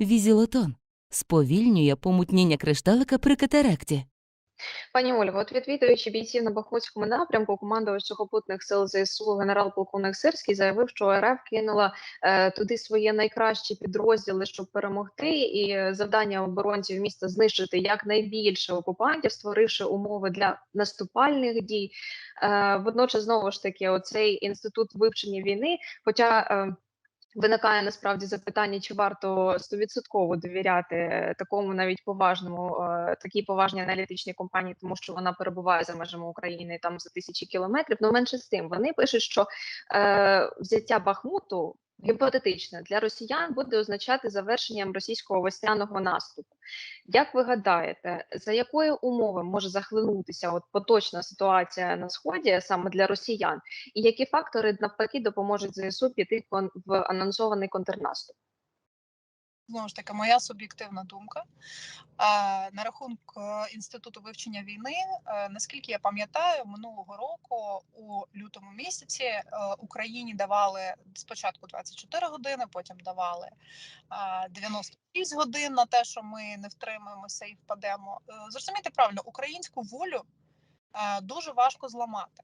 Візілотон сповільнює помутніння кришталика при катаракті. Пані Ольго, от відвідуючи бійців на Бахмутському напрямку, командувач сухопутних сил ЗСУ генерал-полковник Сирський заявив, що РФ кинула е, туди свої найкращі підрозділи, щоб перемогти, і завдання оборонців міста знищити якнайбільше окупантів, створивши умови для наступальних дій. Е, водночас, знову ж таки, оцей інститут вивчення війни, хоча е, Виникає насправді запитання, чи варто стовідсотково довіряти такому навіть поважному, е, такій поважній аналітичній компанії, тому що вона перебуває за межами України там за тисячі кілометрів. Ну менше з тим, вони пишуть, що е, взяття Бахмуту гіпотетично для росіян буде означати завершенням російського весняного наступу. Як ви гадаєте, за якої умови може захлинутися от поточна ситуація на сході саме для росіян? І які фактори навпаки допоможуть ЗСУ піти в анонсований контрнаступ? Знову ж таки, моя суб'єктивна думка. На рахунок е, інституту вивчення війни, е, наскільки я пам'ятаю, минулого року у лютому місяці е, Україні давали спочатку 24 години, потім давали е, 96 годин на те, що ми не втримаємося і впадемо. Зрозумійте правильно, українську волю дуже важко зламати.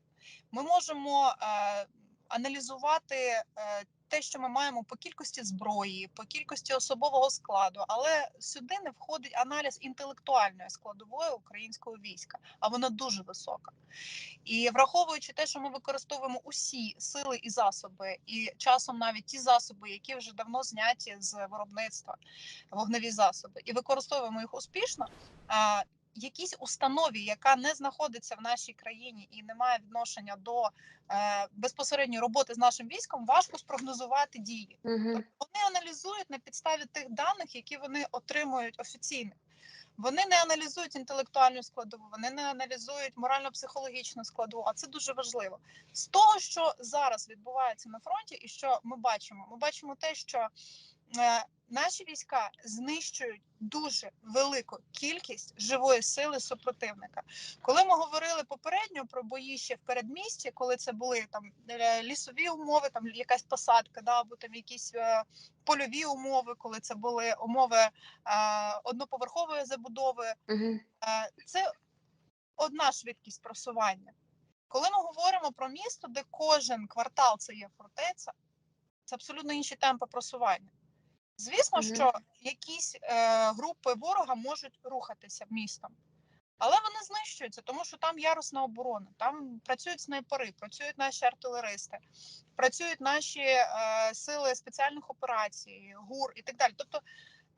Ми можемо аналізувати те, що ми маємо по кількості зброї, по кількості особового складу, але сюди не входить аналіз інтелектуальної складової українського війська, а вона дуже висока. І враховуючи те, що ми використовуємо усі сили і засоби, і часом навіть ті засоби, які вже давно зняті з виробництва, вогневі засоби, і використовуємо їх успішно. Якійсь установі, яка не знаходиться в нашій країні і не має відношення до е, безпосередньої роботи з нашим військом, важко спрогнозувати дії. Угу. Вони аналізують на підставі тих даних, які вони отримують офіційно. Вони не аналізують інтелектуальну складову, вони не аналізують морально-психологічну складову, а це дуже важливо. З того, що зараз відбувається на фронті, і що ми бачимо, ми бачимо те, що наші війська знищують дуже велику кількість живої сили супротивника. Коли ми говорили попередньо про бої ще в передмісті, коли це були там е, лісові умови, там якась посадка, да, або там якісь е, польові умови, коли це були умови е, одноповерхової забудови, Угу. Е, це одна швидкість просування. Коли ми говоримо про місто, де кожен квартал це є фортеця, це абсолютно інші темпи просування. Звісно, що якісь е, групи ворога можуть рухатися містом, але вони знищуються, тому що там ярусна оборона, там працюють снайпери, працюють наші артилеристи, працюють наші е, сили спеціальних операцій, ГУР і так далі. Тобто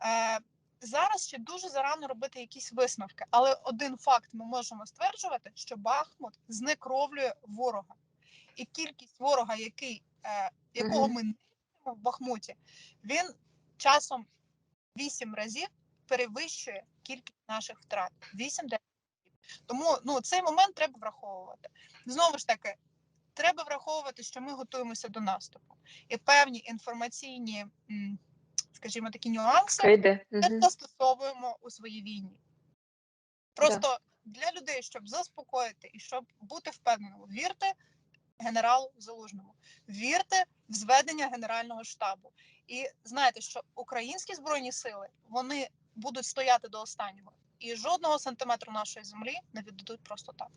е, зараз ще дуже зарано робити якісь висновки, але один факт ми можемо стверджувати, що Бахмут знекровлює ворога, і кількість ворога, який, е, якого ми не в Бахмуті, він часом вісім разів перевищує кількість наших втрат. 8 разів. Тому ну, цей момент треба враховувати. Знову ж таки, треба враховувати, що ми готуємося до наступу. І певні інформаційні, скажімо, такі нюанси ми Угу. застосовуємо у своїй війні. Просто для людей, щоб заспокоїти і щоб бути впевненими, вірте генералу Залужному, вірте в зведення Генерального штабу. І знаєте, що українські збройні сили вони будуть стояти до останнього, і жодного сантиметру нашої землі не віддадуть просто так.